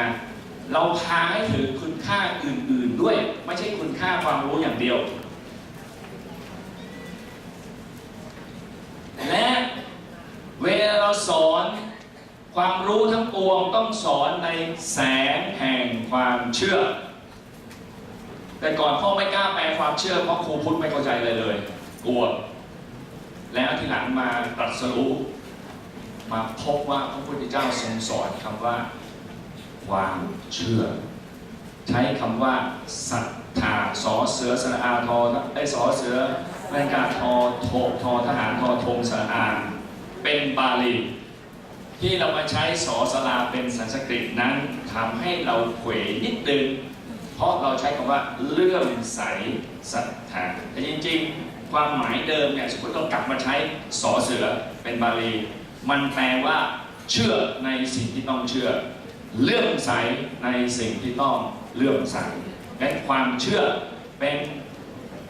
นะเราพาให้ถึงคุณค่าอื่น ๆด้วย ไม่ใช่คุณค่าความรู้อย่างเดียว และเวลาเราสอนความรู้ทั้งปวงต้องสอนในแสงแห่งความเชื่อ แต่ก่อนพ่อไม่กล้าแปลความเชื่อเพราะครูพุทธไม่เข้าใจเลยเลย กลัว แล้วทีหลังมาตรัสรู้มาพบว่าพระพุทธเจ้าทรงสอนคำว่า ความเชื่อ ใช้คำว่าศรัทธาสอเสือสระอาทอไอ้สอเสือแม่กาทอโททอทหารทอธงสระอาเป็นบาลีที่เรามาใช้สอสลาเป็นสันสกฤตนั้นทำให้เราเขวนิดนึงเพราะเราใช้คำว่าเลื่อมใสศรัทธาแต่จริงๆ ความหมายเดิมเนี่ยสมมติต้องกลับมาใช้สอเสือเป็นบาลี มันแปลว่าเชื่อในสิ่งที่ต้องเชื่อ เลื่อมใสในสิ่งที่ต้องเลื่อมใสและความเชื่อเป็น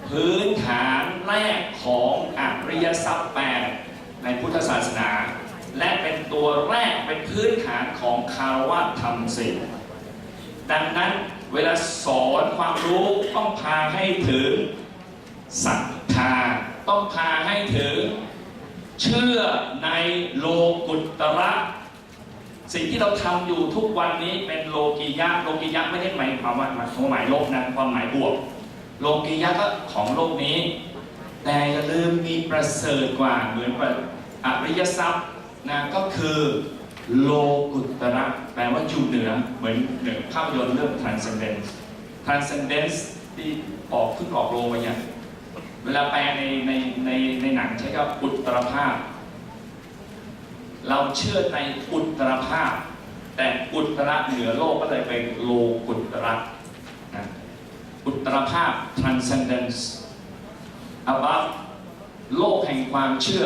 พื้นฐานแรกของอริยทรัพแปดในพุทธศาสนา และเป็นตัวแรกเป็นพื้นฐานของคารวะธรรมสี่ดังนั้นเวลาสอนความรู้ต้องพาให้ถึงศรัทธาต้องพาให้ถึง เชื่อในโลกุตตระ สิ่งที่เราทำอยู่ทุกวันนี้เป็นโลกียะโลกียะไม่ได้หมายความว่าความหมายลบนะความหมายบวก โลกียะก็ของโลกนี้ แต่อย่าลืมมีประเสริฐกว่าเหมือนกับอริยทรัพย์นะก็คือโลกุตระแปลว่าอยู่เหนือเหมือนเหนือภาพยนตร์เรื่อง transcendence transcendence ที่ออกขึ้นออกโรงมาอย่างเวลาแปลในในในในหนังใช้คำว่าอุตตรภาพ เราเชื่อในอุตรภาพ แต่อุตระเหนือโลกก็เลยเป็นโลกุตระนะอุตรภาพ transcendence above โลกแห่งความเชื่อ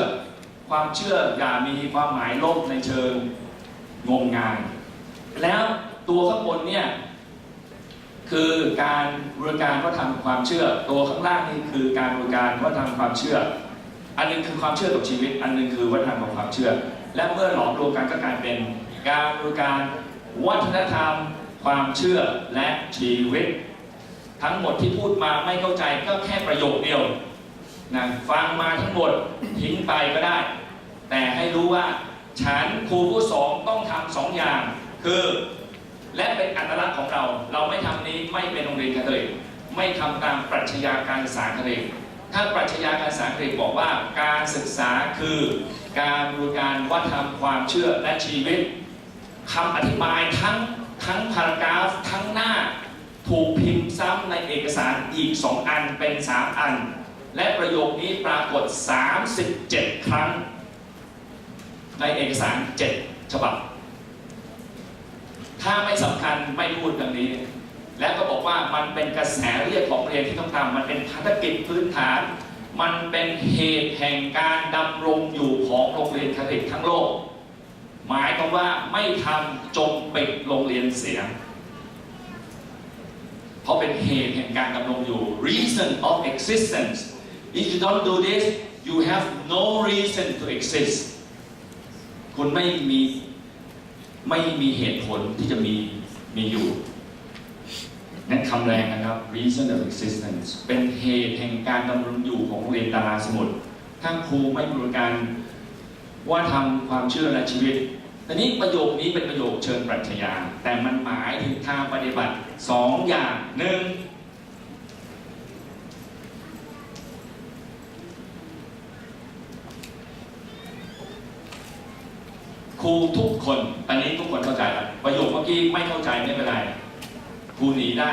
ความเชื่ออย่ามีความหมายโลกในเชิงงมงาย แล้วตัวข้างบนเนี่ยคือการบริการวัฒนธรรมความเชื่อ ตัวข้างล่างนี่คือการบริการวัฒนธรรมความเชื่อ อันหนึงคือความเชื่อกับชีวิต อันหนึงคือวัฒนธรรมกับความเชื่อ และเมื่อหลอมรวมกันก็กลายเป็นการบริการวัฒนธรรม ความเชื่อและชีวิต ทั้งหมดที่พูดมาไม่เข้าใจก็แค่ประโยคเดียวนะฟังมาทั้งหมดทิ้งไปก็ได้ แต่ให้รู้ว่า ฉันครูผู้สองต้องทำสองอย่าง คือ และเป็นอัตลักษณ์ของเรา เราไม่ทำนี้ไม่เป็นโรงเรียนคาทอลิกไม่ทำตามปรัชญาการศึกษาคาทอลิกถ้าปรัชญาการศึกษาคาทอลิกบอกว่าการศึกษาคือ การบริการวัฒนธรรมความเชื่อและชีวิตคำอธิบายทั้งทั้งพารากราฟทั้งหน้า ถูกพิมพ์ซ้ำในเอกสารอีก 2 อันเป็น 3 อัน และประโยคนี้ปรากฏ 37 ครั้ง ในเอกสาร 7 ฉบับ ถ้าไม่สำคัญไม่พูดดังนี้ และก็บอกว่ามันเป็นกระแสเรียกของเรียนที่ต้องทำมันเป็นภารกิจพื้นฐาน มันเป็นเหตุแห่งการดำรงอยู่ คาทอลิทั้งโลก หมายความว่าไม่ทำจงปิดโรงเรียนเสีย เพราะเป็นเหตุแห่งการดำรงอยู่ reason of existence if you don't do this you have no reason to exist คุณไม่มีไม่มีเหตุผลที่จะมีมีอยู่ นั่นคำแรงนะครับ reason of existence เป็นเหตุแห่งการดำรงอยู่ของโรงเรียนตาราสมุทรถ้าครูไม่บริการ ว่าทำความเชื่อและชีวิตแต่นี้ประโยคนี้เป็นประโยคเชิงปรัชญา แต่มันหมายถึงทางปฏิบัติสองอย่างหนึ่งครูทุกคนอันนี้ทุกคนเข้าใจแล้วประโยคเมื่อกี้ไม่เข้าใจไม่เป็นไรครูหนีได้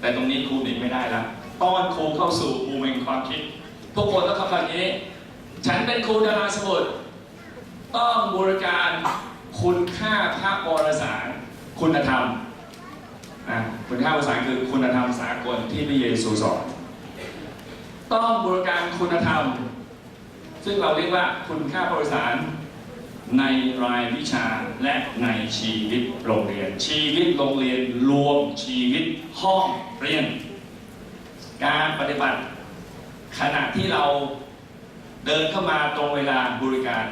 แต่ตรงนี้ครูหนีไม่ได้แล้วต้อนครูเข้าสู่ภูมิแห่งความคิด ทุกคนต้องเข้าใจนี้ ฉันเป็นครูดาราสมุทร ต้องบริการคุณค่าพระวรสารคุณธรรมนะคุณค่าภาษาคือคุณธรรมสากลที่พระเยซูสอนต้องบริการคุณธรรม ซึ่งเราเรียกว่าคุณค่าบริสารในรายวิชาและในชีวิตโรงเรียน ชีวิตโรงเรียนรวมชีวิตห้องเรียน การปฏิบัติขณะที่เราเดินเข้ามาตรงเวลาบริการ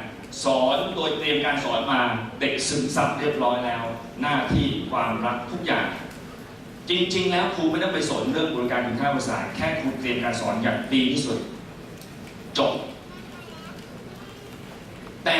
สอนโดยเตรียมการสอนมาเด็กซึมซับเรียบร้อยแล้ว หน้าที่ความรักทุกอย่าง จริง ๆ แล้วครูไม่ต้องไปสนเรื่องบริการคุณค่าภาษาแค่ครูเตรียมการสอนอย่างดีที่สุด จบ แต่